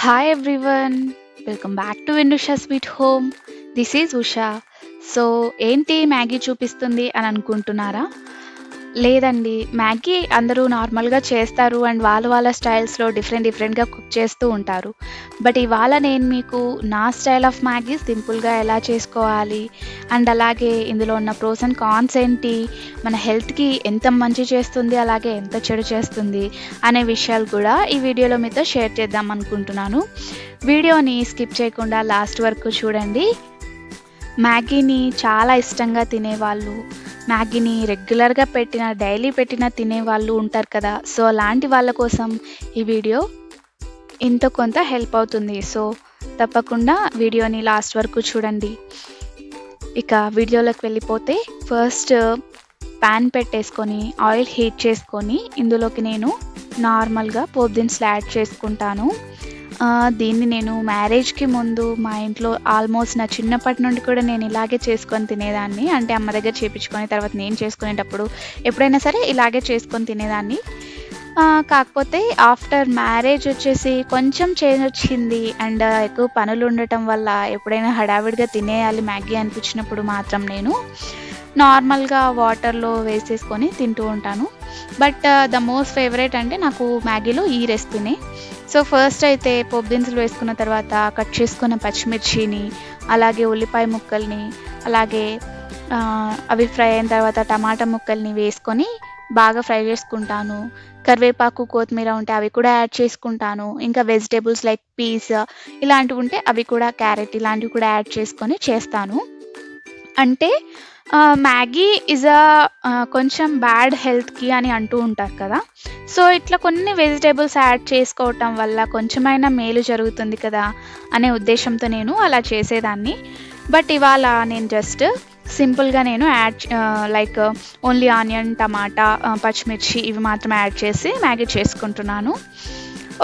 Hi everyone welcome back to విండుషా sweet home this is Usha so ఏంటి Maggi చూపిస్తుంది అని అనుకుంటున్నారా? లేదండి. మ్యాగీ అందరూ నార్మల్గా చేస్తారు అండ్ వాళ్ళ వాళ్ళ స్టైల్స్లో డిఫరెంట్ డిఫరెంట్గా కుక్ చేస్తూ ఉంటారు. బట్ ఇవాళ నేను మీకు నా స్టైల్ ఆఫ్ మ్యాగీ సింపుల్గా ఎలా చేసుకోవాలి అండ్ అలాగే ఇందులో ఉన్న ప్రోస్ అండ్ కాన్స్ ఏంటి మన హెల్త్కి ఎంత మంచి చేస్తుంది అలాగే ఎంత చెడు చేస్తుంది అనే విషయాలు కూడా ఈ వీడియోలో మీతో షేర్ చేద్దాం అనుకుంటున్నాను. వీడియోని స్కిప్ చేయకుండా లాస్ట్ వరకు చూడండి. మ్యాగీని చాలా ఇష్టంగా తినేవాళ్ళు. మ్యాగీని రెగ్యులర్గా పెట్టిన డైలీ పెట్టిన తినే వాళ్ళు ఉంటారు కదా. సో అలాంటి వాళ్ళ కోసం ఈ వీడియో ఇంత కొంత హెల్ప్ అవుతుంది. సో తప్పకుండా వీడియోని లాస్ట్ వరకు చూడండి. ఇక వీడియోలోకి వెళ్ళిపోతే ఫస్ట్ ప్యాన్ పెట్టేసుకొని ఆయిల్ హీట్ చేసుకొని ఇందులోకి నేను నార్మల్గా పోప్ దినుసులు యాడ్ చేసుకుంటాను. దీన్ని నేను మ్యారేజ్కి ముందు మా ఇంట్లో ఆల్మోస్ట్ నా చిన్నప్పటి నుండి కూడా నేను ఇలాగే చేసుకొని తినేదాన్ని. అంటే అమ్మ దగ్గర చేపించుకొని తర్వాత నేను చేసుకునేటప్పుడు ఎప్పుడైనా సరే ఇలాగే చేసుకొని తినేదాన్ని. కాకపోతే ఆఫ్టర్ మ్యారేజ్ వచ్చేసి కొంచెం చేంజ్ వచ్చింది. అండ్ ఎక్కువ పనులు ఉండటం వల్ల ఎప్పుడైనా హడావిడిగా తినేయాలి మ్యాగీ అనిపించినప్పుడు మాత్రం నేను నార్మల్గా వాటర్లో వేసేసుకొని తింటూ ఉంటాను. బట్ ద మోస్ట్ ఫేవరెట్ అంటే నాకు మ్యాగీలో ఈ రెసిపీనే సో ఫస్ట్ అయితే పొబ్బిన్సులు వేసుకున్న తర్వాత కట్ చేసుకున్న పచ్చిమిర్చిని అలాగే ఉల్లిపాయ ముక్కల్ని అలాగే అవి ఫ్రై అయిన తర్వాత టమాటా ముక్కల్ని వేసుకొని బాగా ఫ్రై చేసుకుంటాను. కరివేపాకు కొత్తిమీర ఉంటే అవి కూడా యాడ్ చేసుకుంటాను. ఇంకా వెజిటేబుల్స్ లైక్ పీస్ ఇలాంటివి ఉంటే అవి కూడా క్యారెట్ ఇలాంటివి కూడా యాడ్ చేసుకొని చేస్తాను. అంటే మ్యాగీ ఇజ్ అ కొంచెం బ్యాడ్ హెల్త్కి అని అంటూ ఉంటారు కదా. సో ఇట్లా కొన్ని వెజిటేబుల్స్ యాడ్ చేసుకోవటం వల్ల కొంచెమైనా మేలు జరుగుతుంది కదా అనే ఉద్దేశంతో నేను అలా చేసేదాన్ని. బట్ ఇవాళ నేను జస్ట్ సింపుల్గా నేను యాడ్ లైక్ ఓన్లీ ఆనియన్ టమాటా పచ్చిమిర్చి ఇవి మాత్రం యాడ్ చేసి మ్యాగీ చేసుకుంటున్నాను.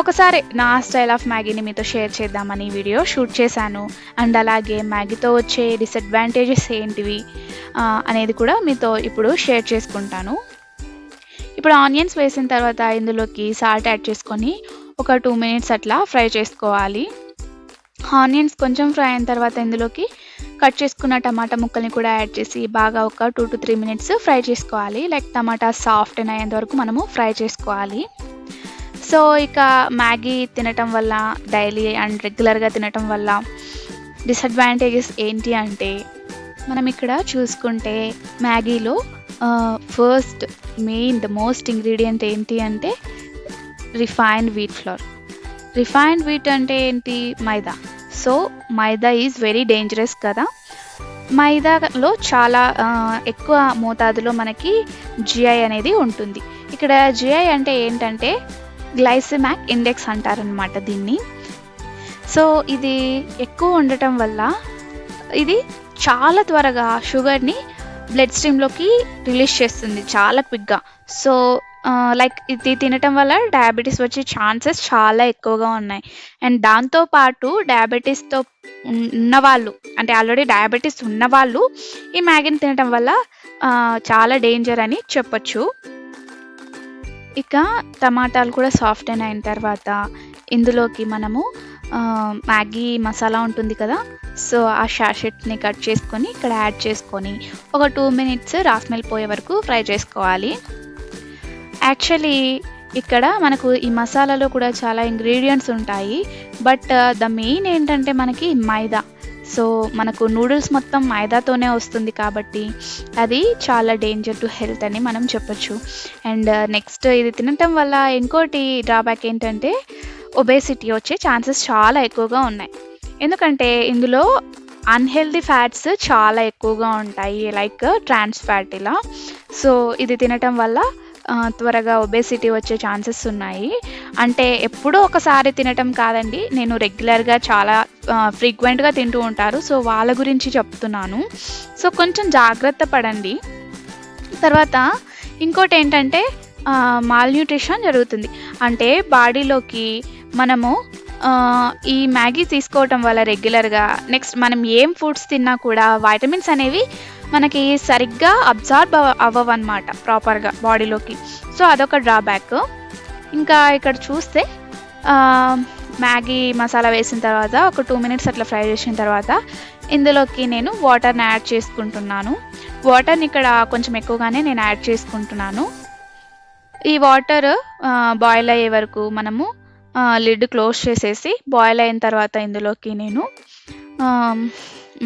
ఒకసారి నా స్టైల్ ఆఫ్ మ్యాగీని మీతో షేర్ చేద్దామని వీడియో షూట్ చేశాను. అండ్ అలాగే మ్యాగీతో వచ్చే డిసడ్వాంటేజెస్ ఏంటివి అనేది కూడా మీతో ఇప్పుడు షేర్ చేసుకుంటాను. ఇప్పుడు ఆనియన్స్ వేసిన తర్వాత ఇందులోకి సాల్ట్ యాడ్ చేసుకొని ఒక టూ మినిట్స్ అట్లా ఫ్రై చేసుకోవాలి. ఆనియన్స్ కొంచెం ఫ్రై అయిన తర్వాత ఇందులోకి కట్ చేసుకున్న టమాటా ముక్కల్ని కూడా యాడ్ చేసి బాగా ఒక two to three minutes fry చేసుకోవాలి. లైక్ టమాటా సాఫ్ట్ అయ్యేంత వరకు మనము ఫ్రై చేసుకోవాలి. సో ఇక మ్యాగీ తినటం వల్ల డైలీ అండ్ రెగ్యులర్గా తినటం వల్ల డిసడ్వాంటేజెస్ ఏంటి అంటే మనం ఇక్కడ చూసుకుంటే మ్యాగీలో first main the most ingredient ఏంటి అంటే refined wheat flour. Refined wheat అంటే ఏంటి? Maida. So maida is very dangerous కదా. మైదాలో చాలా ఎక్కువ మోతాదులో మనకి జిఐ అనేది ఉంటుంది. ఇక్కడ జిఐ అంటే ఏంటంటే గ్లైసిమాక్ ఇండెక్స్ అంటారనమాట దీన్ని. సో ఇది ఎక్కువ ఉండటం వల్ల ఇది చాలా త్వరగా షుగర్ని బ్లడ్ స్ట్రీమ్లోకి రిలీజ్ చేస్తుంది చాలా క్విక్గా. సో లైక్ ఇది తినటం వల్ల డయాబెటీస్ వచ్చే ఛాన్సెస్ చాలా ఎక్కువగా ఉన్నాయి. అండ్ దాంతోపాటు డయాబెటీస్తో ఉన్నవాళ్ళు అంటే ఆల్రెడీ డయాబెటీస్ ఉన్నవాళ్ళు ఈ మ్యాగీని తినటం వల్ల చాలా డేంజర్ అని చెప్పొచ్చు. ఇక టమాటాలు కూడా సాఫ్ట్ అయిన తర్వాత ఇందులోకి మనము మ్యాగీ మసాలా ఉంటుంది కదా సో ఆ షాషెట్ని కట్ చేసుకొని ఇక్కడ యాడ్ చేసుకొని ఒక టూ మినిట్స్ రాస్మెల్ పోయే వరకు ఫ్రై చేసుకోవాలి. యాక్చువల్లీ ఇక్కడ మనకు ఈ మసాలాలో కూడా చాలా ఇంగ్రీడియంట్స్ ఉంటాయి బట్ ద మెయిన్ ఏంటంటే మనకి మైదా. సో మనకు నూడిల్స్ మొత్తం మైదాతోనే వస్తుంది కాబట్టి అది చాలా డేంజర్ టు హెల్త్ అని మనం చెప్పొచ్చు. అండ్ నెక్స్ట్ uh, ఇది తినటం వల్ల ఇంకోటి డ్రాబ్యాక్ ఏంటంటే ఒబేసిటీ వచ్చే ఛాన్సెస్ చాలా ఎక్కువగా ఉన్నాయి. ఎందుకంటే ఇందులో అన్హెల్దీ ఫ్యాట్స్ చాలా ఎక్కువగా ఉంటాయి లైక్ ట్రాన్స్ ఫ్యాట్ ఇలా. సో ఇది తినటం వల్ల త్వరగా ఒబేసిటీ వచ్చే ఛాన్సెస్ ఉన్నాయి. అంటే ఎప్పుడూ ఒకసారి తినటం కాదండి నేను రెగ్యులర్గా చాలా ఫ్రీక్వెంట్గా తింటూ ఉంటారు. సో వాళ్ళ గురించి చెప్తున్నాను. సో కొంచెం జాగ్రత్త పడండి. తర్వాత ఇంకోటి ఏంటంటే మాల్న్యూట్రిషన్ జరుగుతుంది. అంటే బాడీలోకి మనము ఈ మ్యాగీ తీసుకోవటం వల్ల రెగ్యులర్గా నెక్స్ట్ మనం ఏం ఫుడ్స్ తిన్నా కూడా వైటమిన్స్ అనేవి మనకి సరిగ్గా అబ్జార్బ్ అవ్వవు అనమాట ప్రాపర్గా బాడీలోకి సో అదొక డ్రాబ్యాక్ ఇంకా ఇక్కడ చూస్తే మ్యాగీ మసాలా వేసిన తర్వాత ఒక టూ మినిట్స్ అట్లా ఫ్రై చేసిన తర్వాత ఇందులోకి నేను వాటర్ని యాడ్ చేసుకుంటున్నాను. వాటర్ని ఇక్కడ కొంచెం ఎక్కువగానే నేను యాడ్ చేసుకుంటున్నాను. ఈ వాటర్ బాయిల్ అయ్యే వరకు మనము లిడ్ క్లోజ్ చేసేసి బాయిల్ అయిన తర్వాత ఇందులోకి నేను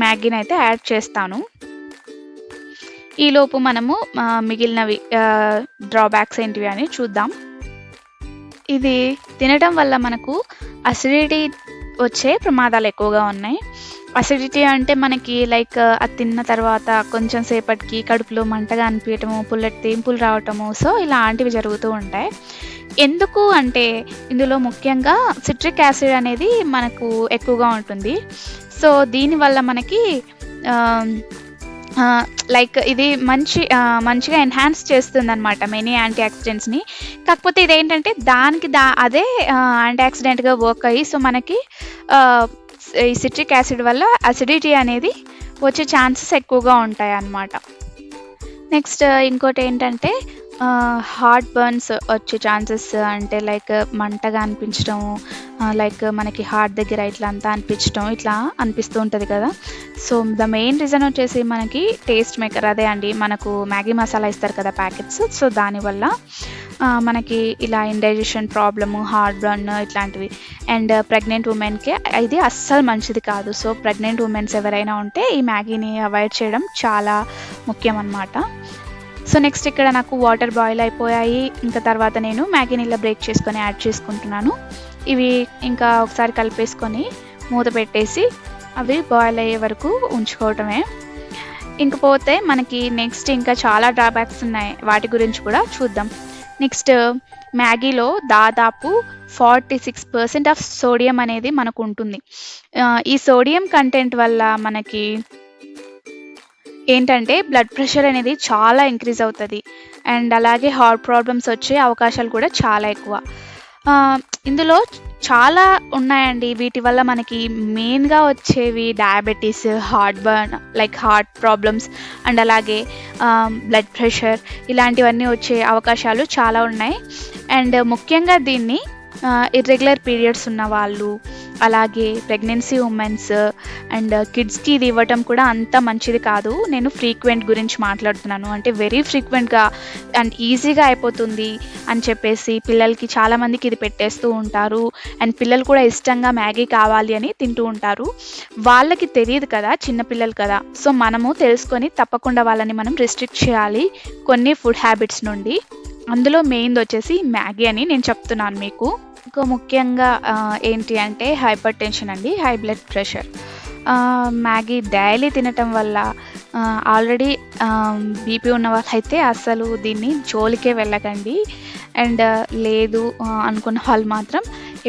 మ్యాగీని అయితే యాడ్ చేస్తాను. ఈలోపు మనము మిగిలినవి డ్రాబ్యాక్స్ ఏంటివి అని చూద్దాం. ఇది తినడం వల్ల మనకు అసిడిటీ వచ్చే ప్రమాదాలు ఎక్కువగా ఉన్నాయి. అసిడిటీ అంటే మనకి లైక్ అది తిన్న తర్వాత కొంచెం సేపటికి కడుపులో మంటగా అనిపించటము పుల్లటి తేంపులు రావటము సో ఇలాంటివి జరుగుతూ ఉంటాయి. ఎందుకు అంటే ఇందులో ముఖ్యంగా సిట్రిక్ యాసిడ్ అనేది మనకు ఎక్కువగా ఉంటుంది. సో దీనివల్ల మనకి లైక్ ఇది మంచి మంచిగా ఎన్హాన్స్ చేస్తుంది అనమాట మెనీ యాంటీ యాక్సిడెంట్స్ని కాకపోతే ఇదేంటంటే దానికి దా అదే యాంటీ యాక్సిడెంట్గా వర్క్ అయ్యి సో మనకి ఈ సిట్రిక్ యాసిడ్ వల్ల అసిడిటీ అనేది వచ్చే ఛాన్సెస్ ఎక్కువగా ఉంటాయి అన్నమాట నెక్స్ట్ ఇంకోటి ఏంటంటే హార్ట్ బర్న్స్ వచ్చే ఛాన్సెస్ అంటే లైక్ మంటగా అనిపించడం లైక్ మనకి హార్ట్ దగ్గర ఇట్లా అంతా అనిపించడం ఇట్లా అనిపిస్తూ ఉంటుంది కదా. సో ద మెయిన్ రీజన్ వచ్చేసి మనకి టేస్ట్ మేకర్ అదే అండి. మనకు మ్యాగీ మసాలా ఇస్తారు కదా ప్యాకెట్స్. సో దానివల్ల మనకి ఇలా ఇండైజెషన్ ప్రాబ్లము హార్ట్ బర్న్ ఇట్లాంటివి. అండ్ ప్రెగ్నెంట్ ఉమెన్కి ఇది అస్సలు మంచిది కాదు. సో ప్రెగ్నెంట్ ఉమెన్స్ ఎవరైనా ఉంటే ఈ మ్యాగీని అవాయిడ్ చేయడం చాలా ముఖ్యం అన్నమాట సో నెక్స్ట్ ఇక్కడ నాకు వాటర్ బాయిల్ అయిపోయాయి. ఇంకా తర్వాత నేను మ్యాగీని ఇలా బ్రేక్ చేసుకొని యాడ్ చేసుకుంటున్నాను. ఇవి ఇంకా ఒకసారి కలిపేసుకొని మూత పెట్టేసి అవి బాయిల్ అయ్యే వరకు ఉంచుకోవటమే. ఇంకపోతే మనకి నెక్స్ట్ ఇంకా చాలా డ్రాబ్యాక్స్ ఉన్నాయి. వాటి గురించి కూడా చూద్దాం. నెక్స్ట్ మ్యాగీలో దాదాపు forty six percent of sodium అనేది మనకు ఉంటుంది. ఈ సోడియం కంటెంట్ వల్ల మనకి ఏంటంటే బ్లడ్ ప్రెషర్ అనేది చాలా ఇంక్రీజ్ అవుతుంది. అండ్ అలాగే హార్ట్ ప్రాబ్లమ్స్ వచ్చే అవకాశాలు కూడా చాలా ఎక్కువ. ఇందులో చాలా ఉన్నాయండి. వీటి వల్ల మనకి మెయిన్గా వచ్చేవి diabetes heart burn like heart problems and అలాగే బ్లడ్ ప్రెషర్ ఇలాంటివన్నీ వచ్చే అవకాశాలు చాలా ఉన్నాయి. అండ్ ముఖ్యంగా దీన్ని ఇర్రెగ్యులర్ పీరియడ్స్ ఉన్న వాళ్ళు అలాగే ప్రెగ్నెన్సీ ఉమెన్స్ అండ్ కిడ్స్కి ఇది ఇవ్వటం కూడా అంత మంచిది కాదు. నేను ఫ్రీక్వెంట్ గురించి మాట్లాడుతున్నాను. అంటే వెరీ ఫ్రీక్వెంట్గా అండ్ ఈజీగా అయిపోతుంది అని చెప్పేసి పిల్లలకి చాలామందికి ఇది పెట్టేస్తూ ఉంటారు. అండ్ పిల్లలు కూడా ఇష్టంగా మ్యాగీ కావాలి అని తింటూ ఉంటారు. వాళ్ళకి తెలియదు కదా చిన్నపిల్లలు కదా. సో మనము తెలుసుకొని తప్పకుండా వాళ్ళని మనం రిస్ట్రిక్ట్ చేయాలి కొన్ని ఫుడ్ హ్యాబిట్స్ నుండి. అందులో మెయిన్ వచ్చేసి మ్యాగీ అని నేను చెప్తున్నాను మీకు. ఇంకో ముఖ్యంగా ఏంటి అంటే హైపర్ టెన్షన్ అండి high blood pressure. Maggi daily తినటం వల్ల ఆల్రెడీ బీపీ ఉన్న వాళ్ళైతే అసలు దీన్ని జోలికే వెళ్ళకండి. అండ్ లేదు అనుకున్న వాళ్ళు మాత్రం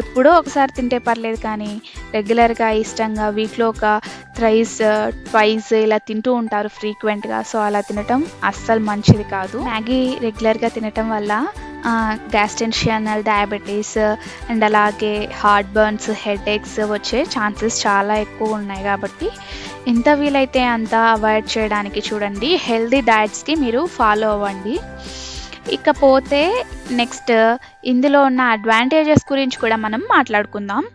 ఎప్పుడో ఒకసారి తింటే పర్లేదు కానీ రెగ్యులర్గా ఇష్టంగా వీక్లో ఒక థ్రైస్ ట్వైస్ ఇలా తింటూ ఉంటారు ఫ్రీక్వెంట్గా. సో అలా తినటం అస్సలు మంచిది కాదు. మ్యాగీ రెగ్యులర్గా తినటం వల్ల గ్యాస్టెన్షియనల్ డయాబెటీస్ అండ్ అలాగే హార్ట్ బర్న్స్ హెడ్ వచ్చే ఛాన్సెస్ చాలా ఎక్కువ ఉన్నాయి కాబట్టి ఎంత వీలైతే అంత అవాయిడ్ చేయడానికి చూడండి. హెల్దీ డయట్స్కి మీరు ఫాలో అవ్వండి. ఇకపోతే నెక్స్ట్ ఇందులో ఉన్న అడ్వాంటేజెస్ గురించి కూడా మనం మాట్లాడుకుందాం.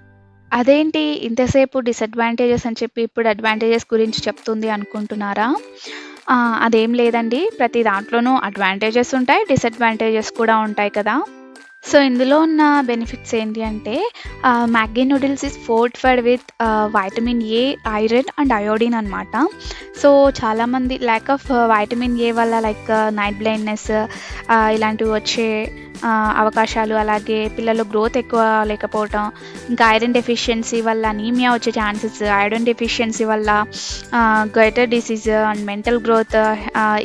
అదేంటి ఇంతసేపు డిసడ్వాంటేజెస్ అని చెప్పి ఇప్పుడు అడ్వాంటేజెస్ గురించి చెప్తుంది అనుకుంటున్నారా? అదేం లేదండి. ప్రతి దాంట్లోనూ అడ్వాంటేజెస్ ఉంటాయి డిసడ్వాంటేజెస్ కూడా ఉంటాయి కదా. సో ఇందులో ఉన్న బెనిఫిట్స్ ఏంటి అంటే Maggi noodles is fortified with vitamin A iron and iodine అనమాట సో చాలామంది ల్యాక్ ఆఫ్ వైటమిన్ ఏ వల్ల లైక్ నైట్ బ్లైండ్నెస్ ఇలాంటివి వచ్చే అవకాశాలు అలాగే పిల్లలు గ్రోత్ ఎక్కువ లేకపోవటం ఇంకా ఐరన్ డెఫిషియన్సీ వల్ల అనీమియా వచ్చే ఛాన్సెస్ ఐరన్ డెఫిషియన్సీ వల్ల goitre disease and mental growth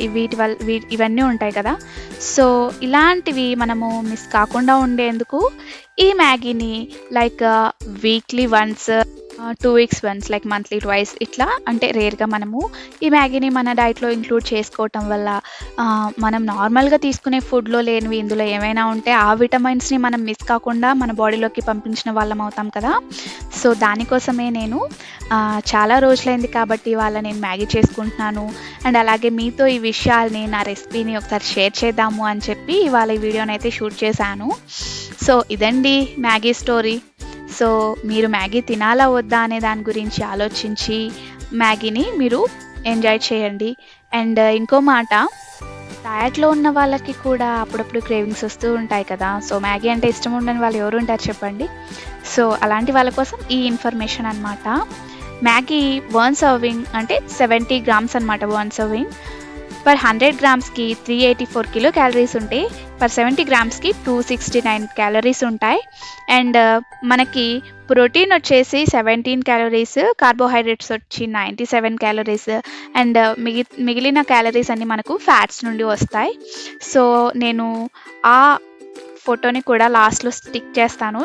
వీటి వల్ల వీ- ఇవన్నీ ఉంటాయి కదా. సో ఇలాంటివి మనము మిస్ కాకుండా ఉండేందుకు ఈ మ్యాగీని like weekly once two weeks once like monthly twice ఇట్లా. అంటే రేర్గా మనము ఈ మ్యాగీని మన డైట్లో ఇంక్లూడ్ చేసుకోవటం వల్ల మనం నార్మల్గా తీసుకునే ఫుడ్లో లేనివి ఇందులో ఏమైనా ఉంటే ఆ విటమిన్స్ని మనం మిస్ కాకుండా మన బాడీలోకి పంపించిన వాళ్ళం అవుతాం కదా. సో దానికోసమే నేను చాలా రోజులైంది కాబట్టి వాళ్ళ నేను మ్యాగీ చేసుకుంటున్నాను. అండ్ అలాగే మీతో ఈ విషయాల్ని నా రెసిపీని ఒకసారి షేర్ చేద్దాము అని చెప్పి ఇవాళ ఈ వీడియోని అయితే షూట్ చేశాను. సో ఇదండి మ్యాగీ స్టోరీ సో మీరు మ్యాగీ తినాలా వద్దా అనే దాని గురించి ఆలోచించి మ్యాగీని మీరు ఎంజాయ్ చేయండి. అండ్ ఇంకో మాట డయట్లో ఉన్న వాళ్ళకి కూడా అప్పుడప్పుడు క్రేవింగ్స్ వస్తూ ఉంటాయి కదా. సో మ్యాగీ అంటే ఇష్టం ఉండని వాళ్ళు ఎవరు ఉంటారు చెప్పండి. సో అలాంటి వాళ్ళ కోసం ఈ ఇన్ఫర్మేషన్ అనమాట మ్యాగీ వన్ సర్వింగ్ అంటే సెవెంటీ గ్రామ్స్ అనమాట one serving. Per hundred గ్రామ్స్కి three eighty four kilo calories ఉంటాయి. పర్ సెవెంటీ గ్రామ్స్కి టూ సిక్స్టీ నైన్ క్యాలరీస్ ఉంటాయి. అండ్ uh, మనకి ప్రోటీన్ వచ్చేసి సెవెంటీన్ క్యాలరీస్ కార్బోహైడ్రేట్స్ వచ్చి ninety seven calories and uh, మిగి మిగిలిన క్యాలరీస్ అన్ని మనకు ఫ్యాట్స్ నుండి వస్తాయి. సో నేను ఆ ఫోటోని కూడా లాస్ట్లో స్టిక్ చేస్తాను.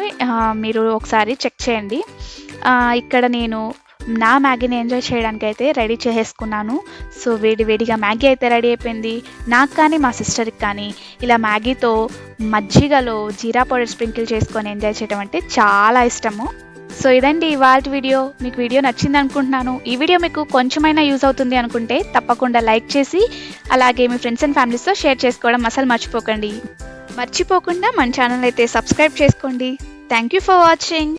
మీరు ఒకసారి చెక్ చేయండి. ఇక్కడ నేను నా మ్యాగీని ఎంజాయ్ చేయడానికి అయితే రెడీ చేసేసుకున్నాను. సో వేడి వేడిగా మ్యాగీ అయితే రెడీ అయిపోయింది. నాకు కానీ మా సిస్టర్కి కానీ ఇలా మ్యాగీతో మజ్జిగలో జీరా పౌడర్ స్ప్రింకిల్ చేసుకొని ఎంజాయ్ చేయడం అంటే చాలా ఇష్టము. సో ఇదండి ఇవాళ వీడియో. మీకు వీడియో నచ్చింది అనుకుంటున్నాను. ఈ వీడియో మీకు కొంచెమైనా యూజ్ అవుతుంది అనుకుంటే తప్పకుండా లైక్ చేసి అలాగే మీ ఫ్రెండ్స్ అండ్ ఫ్యామిలీస్తో షేర్ చేసుకోవడం అసలు మర్చిపోకండి. మర్చిపోకుండా మన ఛానల్ అయితే సబ్స్క్రైబ్ చేసుకోండి. Thank you for watching.